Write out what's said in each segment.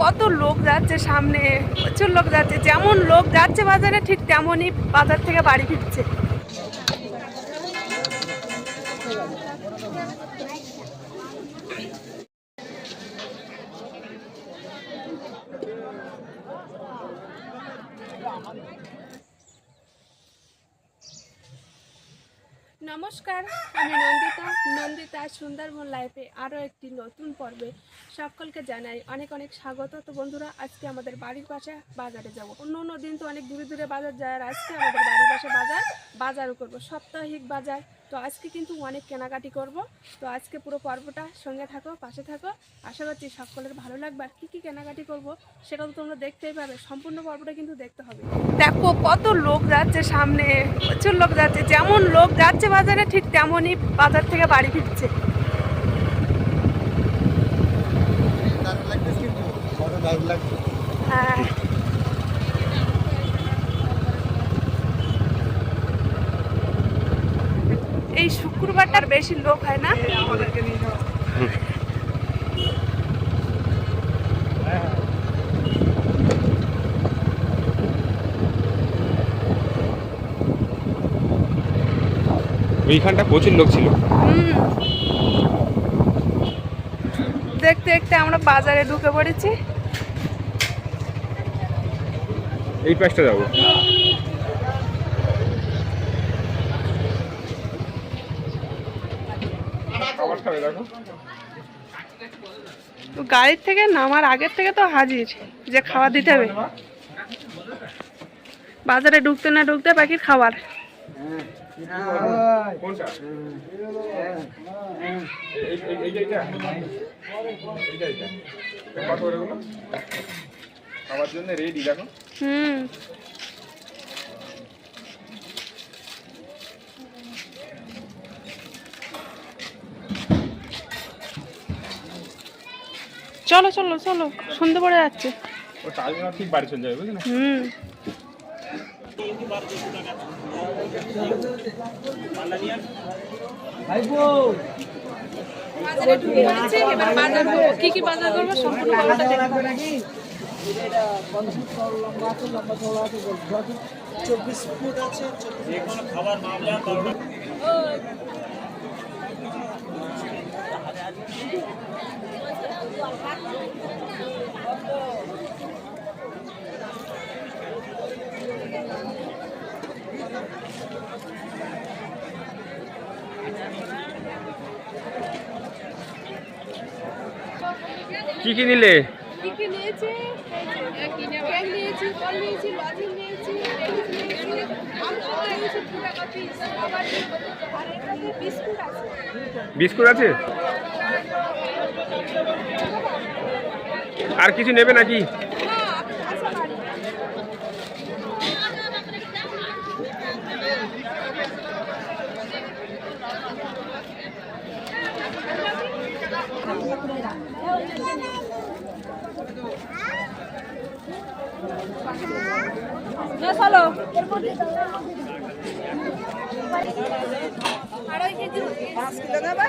কত লোক যাচ্ছে সামনে, প্রচুর লোক যাচ্ছে, যেমন লোক যাচ্ছে বাজারে ঠিক তেমনই বাজার থেকে বাড়ি ফিরছে নমস্কার আমি নন্দিতা নন্দিতা, সুন্দরবন লাইফে আরও একটি নতুন পর্বে সকলকে জানাই অনেক অনেক স্বাগত। তো বন্ধুরা, আজকে আমাদের বাড়ির পাশে বাজারে যাব। অন্য অন্য দিন তো অনেক দূরে দূরে বাজার যায়, আর আজকে আমাদের বাড়ির পাশে বাজার, বাজারও করব। সাপ্তাহিক বাজার তো আজকে কিন্তু অনেক কেনাকাটি করব। তো আজকে পুরো পর্বটা সঙ্গে থাকো, পাশে থাকো। আশা করছি সকলের ভালো লাগবে। আর কী কী কেনাকাটি করব সেটা তো তোমরা দেখতেই পাবে। সম্পূর্ণ পর্বটা কিন্তু দেখতে হবে। দেখো কত লোক যাচ্ছে সামনে, প্রচুর লোক যাচ্ছে। যেমন লোক যাচ্ছে বাজারে, ঠিক তেমনই বাজার থেকে বাড়ি ফিরছে। হ্যাঁ। এই শুক্রবারটার বেশি লোক হয় না। ওইখানটা প্রচুর লোক ছিল। হুম। দেখতে দেখতে আমরা বাজারে ঢুকে পড়েছি। এই পাশটা যাব খাবার খাবে দেখো। তো গাড়ির থেকে নামার আগের থেকে তো হাজির যে খাবার দিতে হবে। বাজারে ঢুকতে না ঢুকতে পাখির খাবার। খাবার জন্য রেডি দেখো। হুম। চলো চলো চলো সন্ধে পড়ে যাচ্ছে। ও টাইম না ঠিক বাড়ি চলে যাবে বুঝলি? হুম। বাজারে ঢুকে পড়েছি এবার বাজার করব কি কি বাজার করব? সম্পূর্ণ ব্যাপারটা দেখব চব্বিশ ফুট আছে কি কি নিলে কি কি নিয়েছি কেক নিয়েছি নিয়েছি নিয়েছি বিস্কুট আছে। বিস্কুট আছে? আর কিছু নেবে নাকি? পাঁচ কিলো দেবে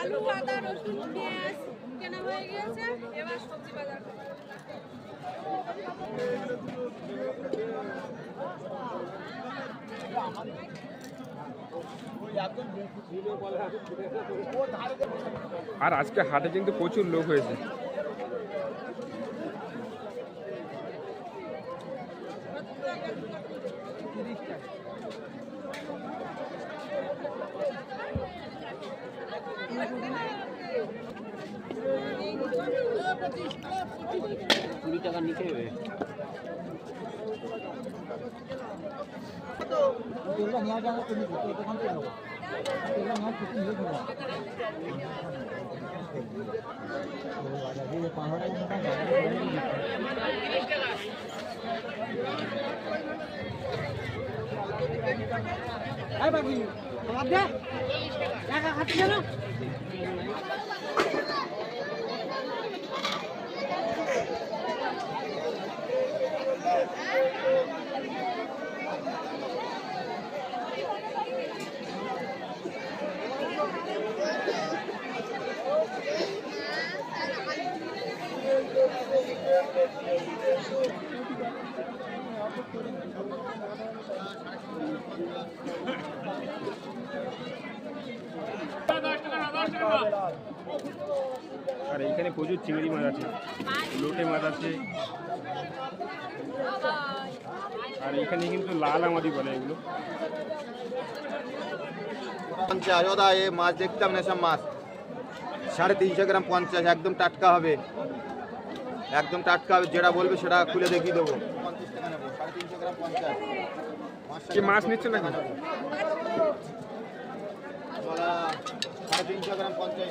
আলু আদা রসুন পেঁয়াজ কেনা হয়ে গিয়েছে এবার সবজি বাজার। আর আজকে হাটে কিন্তু প্রচুর লোক হয়েছে। টাকা নিতে হবে। টাকা খাচ্ছি কেন? আর এইখানে প্রচুর চিংড়ি মাছ আছে, লোটে মাছ আছে। আর এখানে কিন্তু লাল আমাদি বলে এগুলো। পঞ্চাশ দাদা, এ মাছ দেখতাম না সব মাছ। সাড়ে তিনশো গ্রাম পঞ্চাশ, একদম টাটকা হবে। একদম টাটকা যেটা বলবে সেটা খুলে দেখিয়ে দেবো। কি মাছ নিচ্ছে আমরা সাড়ে তিনশো পঞ্চাশ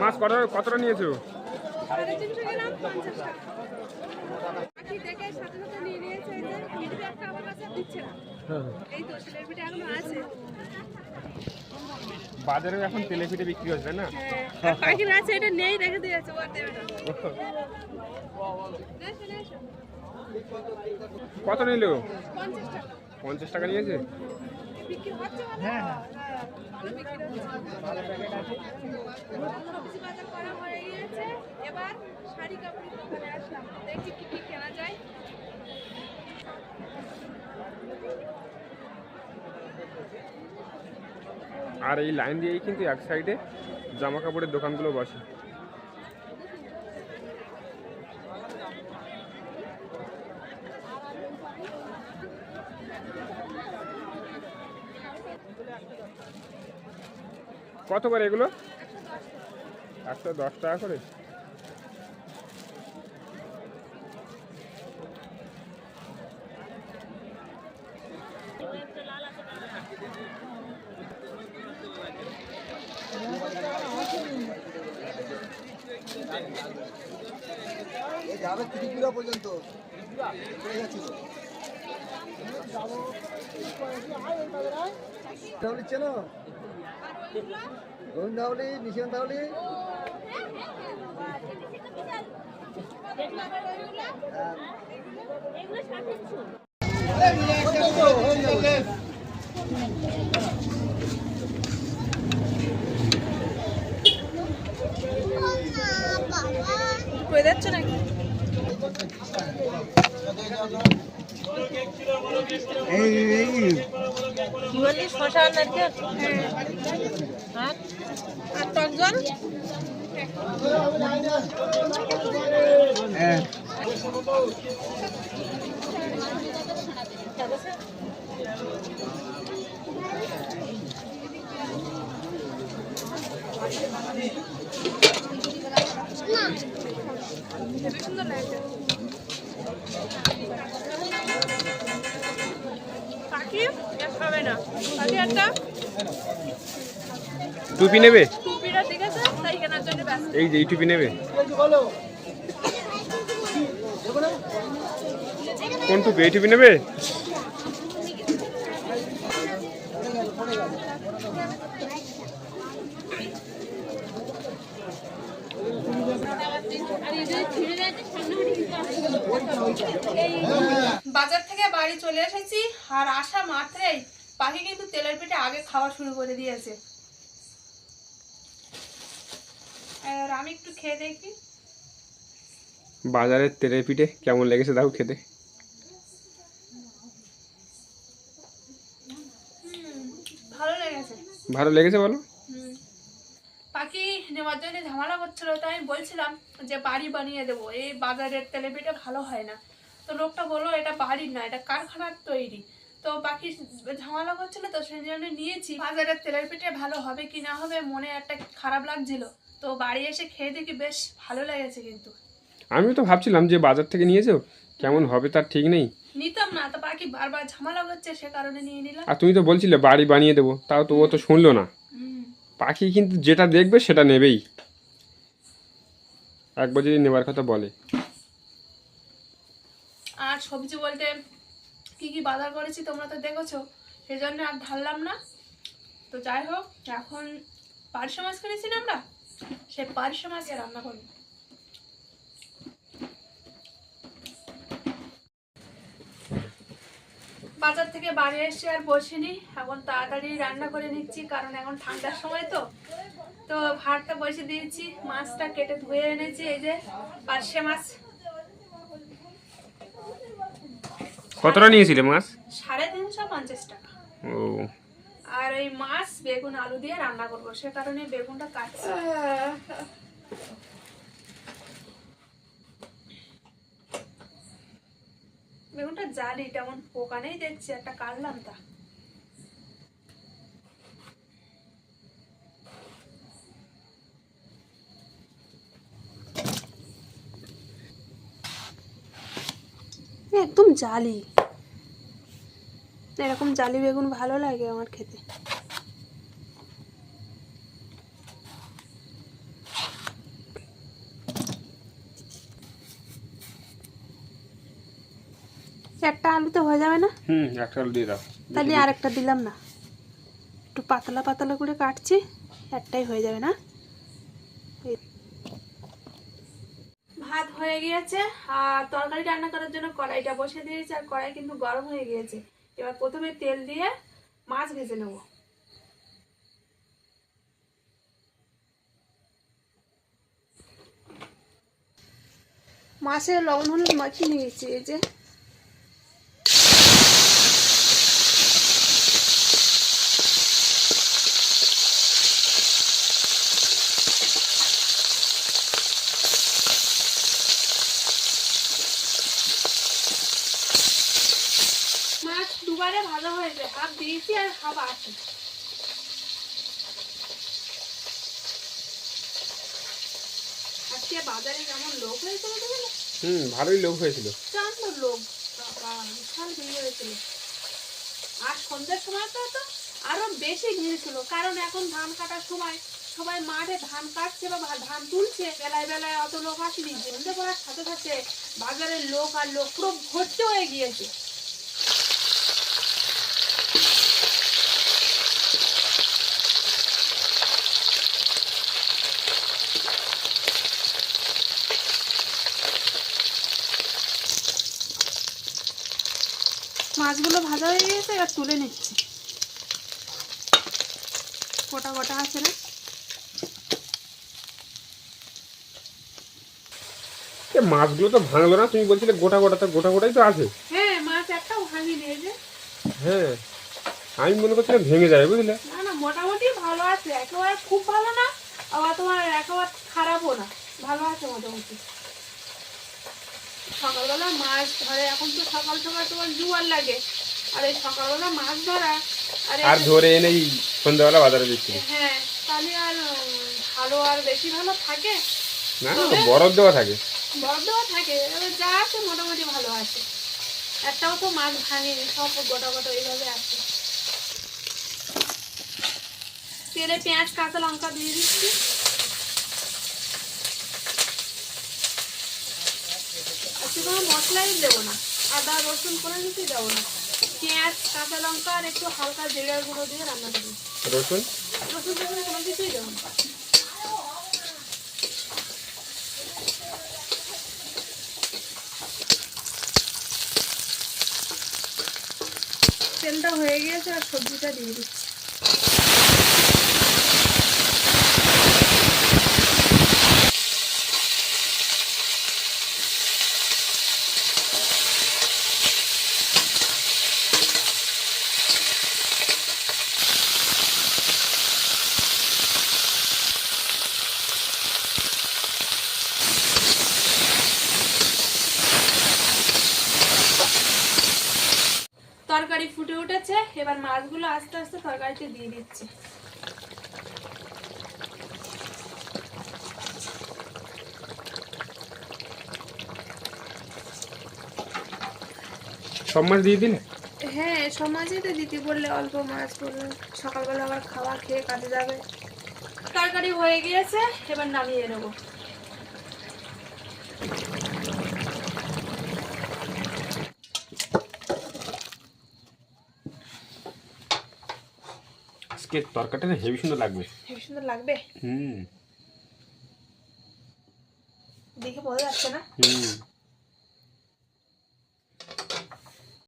মাছ মাছ কত কতটা নিয়েছো? সাড়ে তিনশো গ্রাম পঞ্চাশ টাকা। পাখি দেখে সাথে সাথে নিয়ে নিয়েছে যে মিঠি একটা আমার কাছে দিচ্ছে না। এই তো তেলের পিঠে এখনও আছে। বাজারে এখন তেলে পিঠে বিক্রি হচ্ছে না? হ্যাঁ পাখির আছে এটা নেই রেখে দিয়েছে দেবে না। কত নিল? পঞ্চাশ টাকা। নিয়েছে? বিক্রি হচ্ছে হ্যাঁ। বাজার করা হয়ে গিয়েছে। এবার শাড়ি দোকানে আসলাম। দেখি কি কি কেনা যায়। আর এই লাইন দিয়েই কিন্তু এক সাইডে জামা কাপড়ের দোকানগুলো বসে। কত করে এগুলো? একশো দশ টাকা করে। যাবে ত্রিপুরা পর্যন্ত। চেনো গোবিন্দাউলি নিশান্তাউলি করে যাচ্ছ নাকি কি বললি শশা নারকেল হ্যাঁ। আর টক জল হেবি একটা। টুপি নেবে? টুপিটা দেখেছে তাই কেনার জন্য ব্যস্ত। এই যে এই টুপি নেবে? কোন টুপি? এই টুপি নেবে? বাজার থেকে বাড়ি চলে এসেছি আর আসা মাত্রেই পাখি কিন্তু তেলের পিঠে আগে খাওয়া শুরু করে দিয়েছে। আর আমি একটু খেয়ে দেখি। বাজারের তেলের পিঠে কেমন লেগেছে দাও খেতে। ভালো লেগেছে। ভালো লেগেছে বলো? পাখি নেওয়ার জন্য ঝামেলা করছিল তাই আমি বলছিলাম যে বাড়ি বানিয়ে দেবো। এই বাজারের তেলে পিঠে ভালো হয় না। তো লোকটা বলল এটা বাড়ির না এটা কারখানার তৈরি। তো বাকি ঝামেলা করছিল তো সেই জন্য নিয়েছি। বাজারের তেলের পিঠে ভালো হবে কি না হবে মনে একটা খারাপ লাগছিল। তো বাড়ি এসে খেয়ে দেখি বেশ ভালো লেগেছে কিন্তু। আমিও তো ভাবছিলাম যে বাজার থেকে নিয়েছো কেমন হবে তার ঠিক নেই। নিতাম না তো বাকি বারবার ঝামেলা করছে সে কারণে নিয়ে নিলাম। আর তুমি তো বলছিলে বাড়ি বানিয়ে দেবো তাও তো ও তো শুনলো না। পাখি কিন্তু যেটা দেখবে সেটা নেবেই। একবার যদি নেবার কথা বলে। আর সবজি বলতে কি কি বাজার করেছি তোমরা তো দেখেছ সেই জন্য আর ঢাললাম না। তো যাই হোক, এখন পার্শ্ব মাছ কিনেছি না আমরা? সে পার্শ্ব মাছ রান্না করব। বাজার থেকে বাড়ি এসে আর বসিনি, এখন তাড়াতাড়ি রান্না করে নিচ্ছি, কারণ এখন ঠান্ডার সময় তো। তো ভাতটা বসে দিয়েছি, মাছটা কেটে ধুয়ে এনেছি, এই যে পার্শে মাছ। কতটা নিয়েছিলে মাছ? সাড়ে তিনশো পঞ্চাশ টাকা। ও। আর এই মাছ বেগুন আলু দিয়ে রান্না করব সে কারণে বেগুনটা কাটছি। বেগুনটা জালি তেমন পোকা নেই দেখছি একটা কাটলাম তা। একদম জালি। এরকম জালি বেগুন ভালো লাগে আমার খেতে। একটা আলুতে হয়ে যাবে না? হুম একটা আলু দিয়ে দাও। তাহলে আর একটা দিলাম না। একটু পাতলা পাতলা করে কাটছি একটাই হয়ে যাবে না? ভাত হয়ে গিয়েছে আর তরকারি রান্না করার জন্য কড়াইটা বসে দিয়েছি আর কড়াই কিন্তু গরম হয়ে গিয়েছে। এবার প্রথমে তেল দিয়ে মাছ ভেজে নেব। মাছের লবণ হলুদ মাখিয়ে নিয়েছি এই যে মাছ দুবারে ভালো হয়েছে হাফ দিয়েছি আর হাফ আছে। আজকে বাজারে কেমন লোক হয়েছিল দেখলে হুম ভালোই লোক হয়েছিল। প্রচণ্ড লোক বাবা বিশাল ভিড় হয়েছিল। আর সন্ধ্যের সময় তো তো আরও বেশি ভিড় ছিল কারণ এখন ধান কাটার সময় সবাই মাঠে ধান কাটছে বা ধান তুলছে বেলায় বেলায় অত লোক আসেনি সন্ধ্যে পড়ার সাথে সাথে বাজারের লোক আর লোক পুরো ভর্তি হয়ে গিয়েছে। মাছগুলো ভাজা হয়ে গিয়েছে এবার তুলে নিচ্ছি। গোটা গোটা আছে না? মাছগুলো তো ভাঙলো না তুমি বলছিলে গোটা গোটা তো গোটা গোটাই তো আছে। হ্যাঁ মাছ একটাও ভাঙিনি এই যে। হ্যাঁ আমি মনে করছিলাম ভেঙে যাবে বুঝলে? না না মোটামুটি ভালো আছে একেবারে খুব ভালো না আবার তোমার একেবারে খারাপও না ভালো আছে মোটামুটি। সকালবেলা মাছ ধরে। এখন তো সকাল সকাল তোমার জুয়ার লাগে। আর এই সকালবেলা মাছ ধরা আর ধরে এনেই সন্ধ্যাবেলা বাজারে দিচ্ছি। হ্যাঁ তাহলে আর ভালো আর বেশি ভালো থাকে? না বরফ দেওয়া থাকে। বরফ দেওয়া থাকে। যা আছে মোটামুটি ভালো আছে। একটাও তো মাছ ভাঙেনি সব গোটা গোটা এইভাবে আছে। তেলে পেঁয়াজ কাঁচা লঙ্কা দিয়ে দিচ্ছি। কোনো মশলাই দেবো না। আদা রসুন কোনো কিছুই দেবো না। পেঁয়াজ কাঁচা লঙ্কা আর একটু হালকা জিরার গুঁড়ো দিয়ে রান্না করব। রসুন? রসুন টসুন কোনো কিছুই দেবো না। তেলটা হয়ে গিয়েছে আর সবজিটা দিয়ে দিচ্ছি। উঠেছে এবার মাছগুলো আস্তে আস্তে তরকারিতে দিয়ে দিচ্ছি। সব মাছ দিয়ে দিলে? হ্যাঁ তো দিতে বললে অল্প মাছ সকালবেলা আবার খাওয়া খেয়ে কাজে যাবে। তরকারি হয়ে গিয়েছে এবার নামিয়ে নেব। আজকে তরকারিটা হেভি সুন্দর লাগবে। হেভি সুন্দর লাগবে? হুম। দেখে বোঝা যাচ্ছে না? হুম।